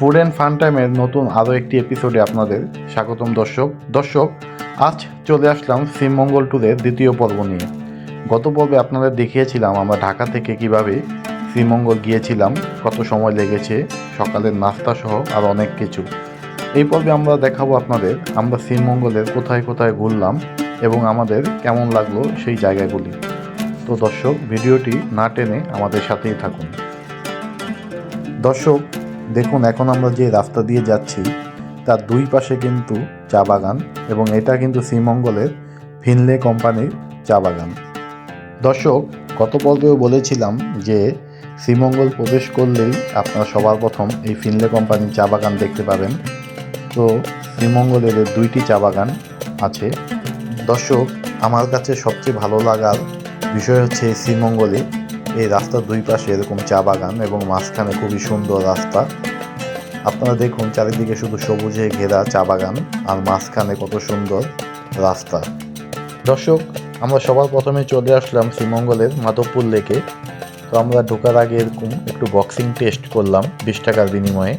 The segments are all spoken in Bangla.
ফুড অ্যান্ড ফান টাইমের নতুন আরও একটি এপিসোডে আপনাদের স্বাগতম দর্শক। দর্শক, আজ চলে আসলাম শ্রীমঙ্গল ট্যুরের দ্বিতীয় পর্ব নিয়ে। গত পর্বে আপনাদের দেখিয়েছিলাম আমরা ঢাকা থেকে কীভাবে শ্রীমঙ্গল গিয়েছিলাম, কত সময় লেগেছে, সকালের নাস্তা সহ আর অনেক কিছু। এই পর্বে আমরা দেখাবো আপনাদের আমরা শ্রীমঙ্গলের কোথায় কোথায় ঘুরলাম এবং আমাদের কেমন লাগল সেই জায়গাগুলি। তো দর্শক, ভিডিওটি না টেনে আমাদের সাথেই থাকুন। দর্শক দেখুন, এখন আমরা যে রাস্তা দিয়ে যাচ্ছি, তার দুই পাশে কিন্তু চা বাগান এবং এটা কিন্তু শ্রীমঙ্গলের ফিনলে কোম্পানির চা বাগান। দর্শক, গত পর্বেও বলেছিলাম যে শ্রীমঙ্গল প্রবেশ করলেই আপনারা সবার প্রথম এই ফিনলে কোম্পানির চা বাগান দেখতে পাবেন। তো শ্রীমঙ্গলের দুইটি চা বাগান আছে। দর্শক, আমার কাছে সবচেয়ে ভালো লাগার বিষয় হচ্ছে শ্রীমঙ্গলে এই রাস্তার দুই পাশে এরকম চা বাগান এবং মাঝখানে খুবই সুন্দর রাস্তা। আপনারা দেখুন চারিদিকে শুধু সবুজে ঘেরা চা বাগান আর মাঝখানে কত সুন্দর রাস্তা। দর্শক, আমরা সবার প্রথমে চলে আসলাম শ্রীমঙ্গলের মাধবপুর লেকে। তো আমরা ঢোকার আগে এরকম একটু বক্সিং টেস্ট করলাম বিশ টাকার বিনিময়ে।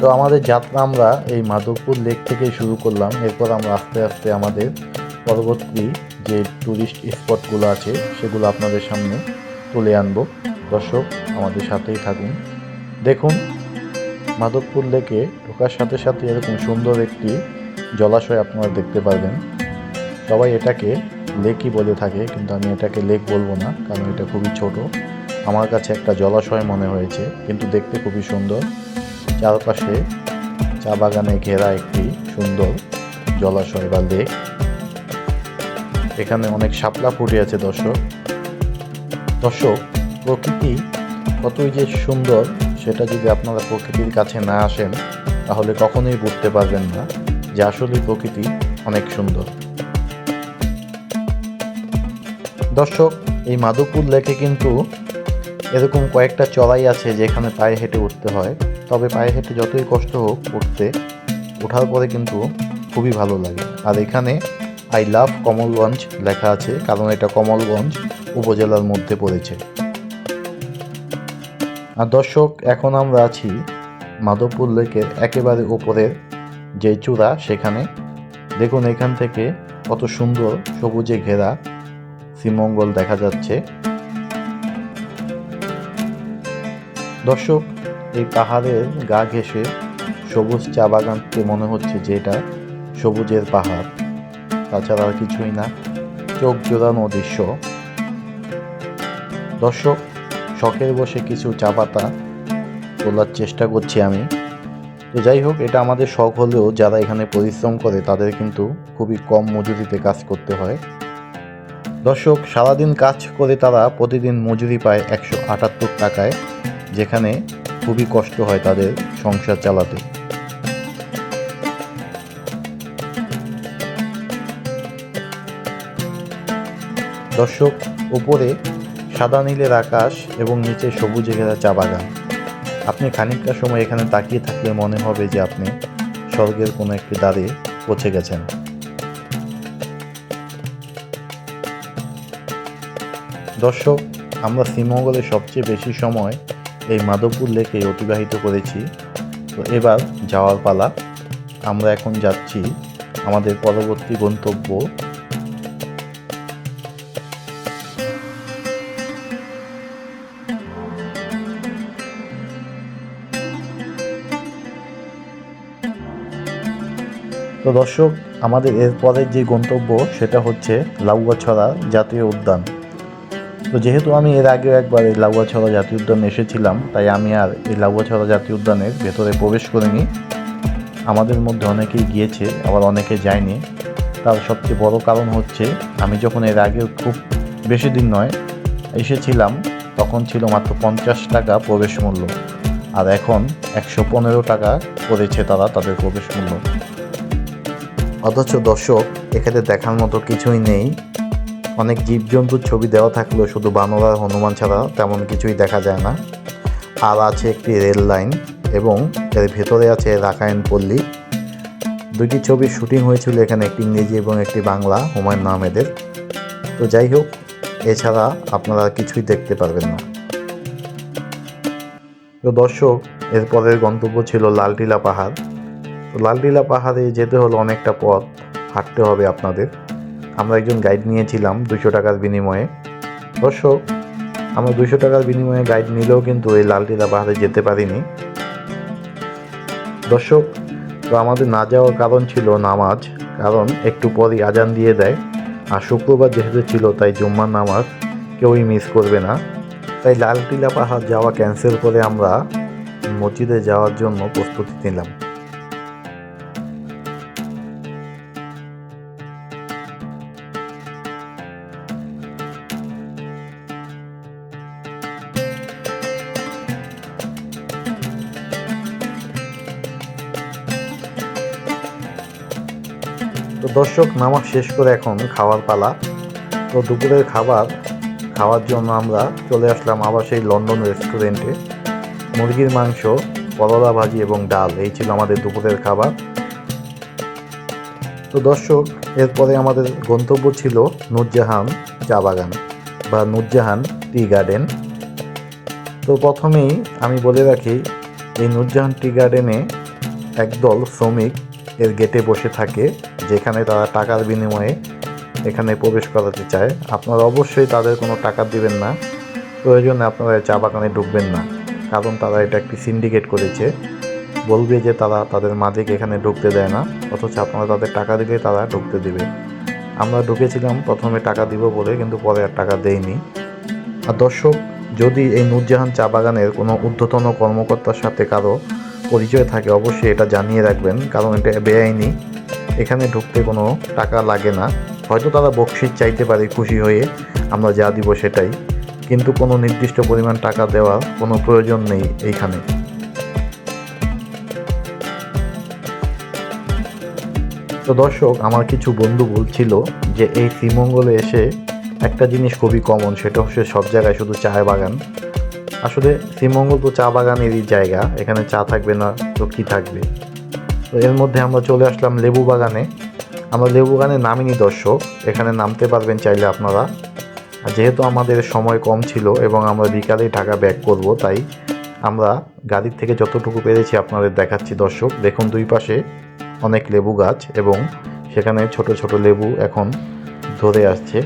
তো আমাদের যাত্রা আমরা এই মাধবপুর লেক থেকেই শুরু করলাম। এরপর আমরা আস্তে আস্তে আমাদের পরবর্তী যে ট্যুরিস্ট স্পটগুলো আছে, সেগুলো আপনাদের সামনে তুলে আনব। দর্শক, আমাদের সাথেই থাকুন। দেখুন, মাধবপুর লেকে ঢোকার সাথে সাথে এরকম সুন্দর একটি জলাশয় আপনারা দেখতে পারবেন। সবাই এটাকে লেকই বলে থাকে, কিন্তু আমি এটাকে লেক বলব না, কারণ এটা খুবই ছোট। আমার কাছে একটা জলাশয় মনে হয়েছে, কিন্তু দেখতে খুবই সুন্দর। চারপাশে চা বাগানে ঘেরা একটি সুন্দর জলাশয় বা লেক। এখানে অনেক শাপলা ফুটে আছে, দর্শক। দর্শক, প্রকৃতি কতই যে সুন্দর, সেটা যদি আপনারা প্রকৃতির কাছে না আসেন, তাহলে কখনোই বুঝতে পারবেন না যে আসলে প্রকৃতি অনেক সুন্দর। দর্শক, এই মাধবপুর লেকে কিন্তু এরকম কয়েকটা চড়াই আছে যেখানে পায়ে হেঁটে উঠতে হয়। তবে পায়ে হেঁটে যতই কষ্ট হোক উঠতে, ওঠার পরে কিন্তু খুবই ভালো লাগে। আর এখানে আই লাভ কমলগঞ্জ লেখা আছে, কারণ এটা কমলগঞ্জ উপজেলার মধ্যে পড়েছে। আর দর্শক, এখন আমরা আছি মাধবপুর লেকের একেবারে ওপরের যে চূড়া, সেখানে। দেখুন এখান থেকে কত সুন্দর সবুজে ঘেরা শ্রীমঙ্গল দেখা যাচ্ছে। দর্শক, এই পাহাড়ের গা ঘেঁষে সবুজ চা বাগানকে মনে হচ্ছে যে এটা সবুজের পাহাড়। তাছাড়া আর কিছুই না। চোখ জোড়ানো দৃশ্য দর্শক শখের বসে কিছু চা পাতা তোলার চেষ্টা করছি আমি। তো যাই হোক, এটা আমাদের শখ হলেও যারা এখানে পরিশ্রম করে, তাদের কিন্তু খুবই কম মজুরিতে কাজ করতে হয়। দর্শক, সারাদিন কাজ করে তারা প্রতিদিন মজুরি পায় একশো আটাত্তর টাকায়, যেখানে খুবই কষ্ট হয় তাদের সংসার চালাতে। দর্শক, উপরে সাদা নীলের আকাশ এবং নিচে সবুজে ঘেরা চা বাগান। আপনি খানিকটা সময় এখানে তাকিয়ে থাকলে মনে হবে যে আপনি স্বর্গের কোনো একটি দ্বারে পৌঁছে গেছেন। দর্শক, আমরা শ্রীমঙ্গলে সবচেয়ে বেশি সময় এই মাধবপুর লেকে অতিবাহিত করেছি। তো এবার যাওয়ার পালা। আমরা এখন যাচ্ছি আমাদের পরবর্তী গন্তব্য তো দর্শক, আমাদের এরপরের যে গন্তব্য, সেটা হচ্ছে লাউয়াছড়া জাতীয় উদ্যান। তো যেহেতু আমি এর আগেও একবার এই লাউয়াছড়া জাতীয় উদ্যানে এসেছিলাম, তাই আমি আর এই লাউয়াছড়া জাতীয় উদ্যানের ভেতরে প্রবেশ করিনি। আমাদের মধ্যে অনেকেই গিয়েছে, আবার অনেকে যায়নি। তার সবচেয়ে বড় কারণ হচ্ছে, আমি যখন এর আগেও খুব বেশি দিন নয় এসেছিলাম, তখন ছিল মাত্র পঞ্চাশ টাকা প্রবেশ মূল্য। আর এখন একশো পনেরো টাকা করেছে তারা তাদের প্রবেশ মূল্য। অথচ দর্শক এখানে দেখার মতো কিছুই নেই। অনেক জীবজন্তুর ছবি দেওয়া থাকলেও শুধু বানর আর হনুমান ছাড়া তেমন কিছুই দেখা যায় না। আর আছে একটি রেল লাইন এবং এর ভেতরে আছে রাকায়ন পল্লী। দুটি ছবির শুটিং হয়েছিল এখানে একটি ইংরেজি এবং একটি বাংলা, হুমায়ুন আহমেদের। তো যাই হোক, এছাড়া আপনারা কিছুই দেখতে পারবেন না। তো দর্শক এরপরের গন্তব্য ছিল লালটিলা পাহাড়। তো লালটিলা পাহাড়ে যেতে হলো অনেকটা পথ, হাঁটতে হবে আপনাদের। আমরা একজন গাইড নিয়েছিলাম দুশো টাকার বিনিময়ে। দর্শক, আমরা দুশো টাকার বিনিময়ে গাইড নিলেও কিন্তু এই লালটিলা পাহাড়ে যেতে পারিনি। দর্শক, তো আমাদের না যাওয়ার কারণ ছিল নামাজ, কারণ একটু পরই আজান দিয়ে দেয়। আর শুক্রবার যেহেতু ছিল, তাই জুম্মার নামাজ কেউই মিস করবে না। তাই লালটিলা পাহাড় যাওয়া ক্যান্সেল করে আমরা মসজিদে যাওয়ার জন্য প্রস্তুতি নিলাম। দর্শক, নামাজ শেষ করে এখন খাওয়ার পালা। তো দুপুরের খাবার খাওয়ার জন্য আমরা চলে আসলাম আবার সেই লন্ডন রেস্টুরেন্টে। মুরগির মাংস করলা ভাজি এবং ডাল, এই ছিল আমাদের দুপুরের খাবার। তো দর্শক, এরপরে আমাদের গন্তব্য ছিল নূরজাহান চা বাগান বা নূরজাহান টি গার্ডেন। তো প্রথমেই আমি বলে রাখি, এই নূরজাহান টি গার্ডেনে একদল শ্রমিক এর গেটে বসে থাকে, যেখানে তারা টাকার বিনিময়ে এখানে প্রবেশ করাতে চায়। আপনারা অবশ্যই তাদের কোনো টাকা দিবেন না। প্রয়োজনে আপনারা চা বাগানে ঢুকবেন না, কারণ তারা এটা একটি সিন্ডিকেট করেছে। বলবে যে তারা তাদের মালিক এখানে ঢুকতে দেয় না, অথচ আপনারা তাদের টাকা দিলে তারা ঢুকতে দেবে। আমরা ঢুকেছিলাম, প্রথমে টাকা দিব বলে, কিন্তু পরে আর টাকা দেয়নি আর দর্শক, যদি এই নূরজাহান চা বাগানের কোনো ঊর্ধ্বতন কর্মকর্তার সাথে কারও পরিচয় থাকে, অবশ্যই এটা জানিয়ে রাখবেন, কারণ এটা বেআইনি। এখানে ঢুকতে কোনো টাকা লাগে না। হয়তো তারা বকশিস চাইতে পারে খুশি হয়ে, আমরা যা দিব সেটাই। কিন্তু কোনো নির্দিষ্ট পরিমাণ টাকা দেওয়ার কোনো প্রয়োজন নেই এইখানে। তো দর্শক, আমার কিছু বন্ধু বলছিল যে এই শ্রীমঙ্গলে এসে একটা জিনিস খুবই কমন সেটা হচ্ছে সব জায়গায় শুধু চায় বাগান। আসলে শ্রীমঙ্গল তো চা বাগানেরই জায়গা, এখানে চা থাকবে না তো কী থাকবে? তো এর মধ্যে আমরা চলে আসলাম লেবু বাগানে। আমরা লেবু বাগানে নামিনি দর্শক, এখানে নামতে পারবেন চাইলে আপনারা। যেহেতু আমাদের সময় কম ছিল এবং আমরা বিকালেই ঢাকা ব্যাক করব, তাই আমরা গাড়ির থেকে যতটুকু পেরেছি আপনাদের দেখাচ্ছি দর্শক। দেখুন দুই পাশে অনেক লেবু গাছ এবং সেখানে ছোট ছোট লেবু এখন ধরে আসছে।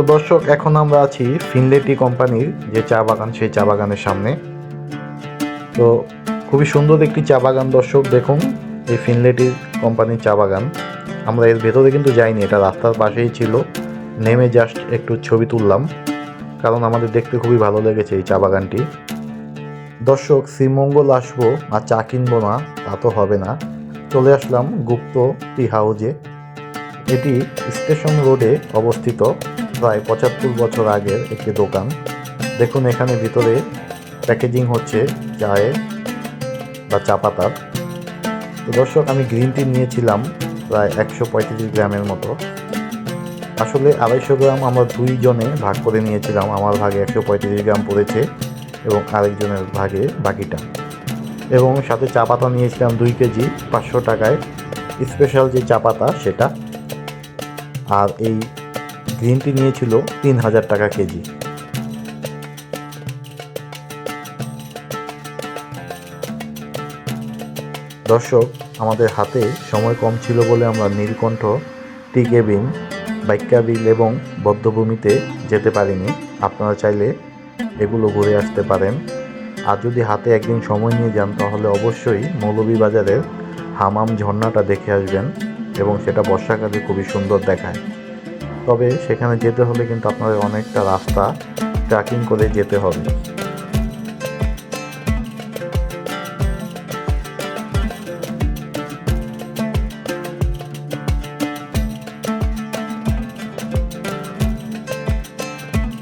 তো দর্শক, এখন আমরা আছি ফিনলেটি কোম্পানির যে চা বাগান, সেই চা বাগানের সামনে। তো খুবই সুন্দর একটি চা বাগান, দর্শক, দেখুন এই ফিনলেটির কোম্পানির চা বাগান। আমরা এর ভেতরে কিন্তু যাইনি, এটা রাস্তার পাশেই ছিল। নেমে জাস্ট একটু ছবি তুললাম, কারণ আমাদের দেখতে খুবই ভালো লেগেছে এই চা বাগানটি। দর্শক, শ্রীমঙ্গল আসব আর চা কিনবো না, তা তো হবে না। চলে আসলাম গুপ্ত টি হাউজে। এটি স্টেশন রোডে অবস্থিত। প্রায় পঁচাত্তর বছর আগের একটি দোকান। দেখুন এখানে ভিতরে প্যাকেজিং হচ্ছে চায়ের বা চা পাতার তো দর্শক, আমি গ্রিন টি নিয়েছিলাম প্রায় একশো পঁয়ত্রিশ গ্রামের মতো। আসলে আড়াইশো গ্রাম আমরা দুইজনে ভাগ করে নিয়েছিলাম। আমার ভাগে একশো পঁয়ত্রিশ গ্রাম পড়েছে এবং আরেকজনের ভাগে বাকিটা। এবং সাথে চা পাতা নিয়েছিলাম দুই কেজি পাঁচশো টাকায়। স্পেশাল যে চা পাতা, সেটা। আর এই গ্রিন টি নিয়েছিল তিন হাজার টাকা কেজি। দর্শক, আমাদের হাতে সময় কম ছিল বলে আমরা নীলকণ্ঠ, টি কেবিন বাইকাবিল এবং বদ্ধভূমিতে যেতে পারিনি। আপনারা চাইলে এগুলো ঘুরে আসতে পারেন। আর যদি হাতে একদিন সময় নিয়ে যান, তাহলে অবশ্যই মৌলভীবাজারের হামাম ঝর্ণাটা দেখে আসবেন এবং সেটা বর্ষাকালে খুবই সুন্দর দেখায়। তবে সেখানে যেতে হলে কিন্তু আপনাদের অনেকটা রাস্তা ট্রেকিং করে যেতে হবে।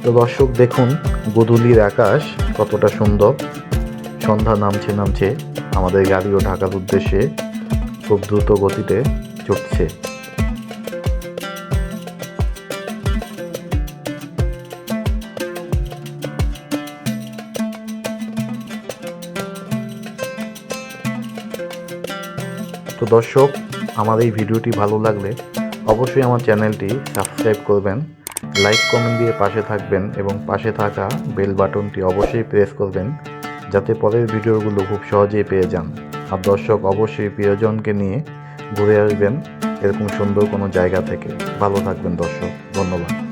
তো দর্শক, দেখুন, গোধূলির আকাশ কতটা সুন্দর। সন্ধ্যা নামছে নামছে, আমাদের গাড়িও ঢাকার উদ্দেশ্যে খুব দ্রুত গতিতে ছুটছে দর্শক, আমার এই ভিডিওটি ভালো লাগলে অবশ্যই আমার চ্যানেলটি সাবস্ক্রাইব করবেন, লাইক কমেন্ট দিয়ে পাশে থাকবেন এবং পাশে থাকা বেল বাটনটি অবশ্যই প্রেস করবেন যাতে পরের ভিডিওগুলো খুব সহজেই পেয়ে যান। আর দর্শক, অবশ্যই প্রিয়জনকে নিয়ে ঘুরে আসবেন এরকম সুন্দর কোনো জায়গা থেকে। ভালো থাকবেন দর্শক, ধন্যবাদ।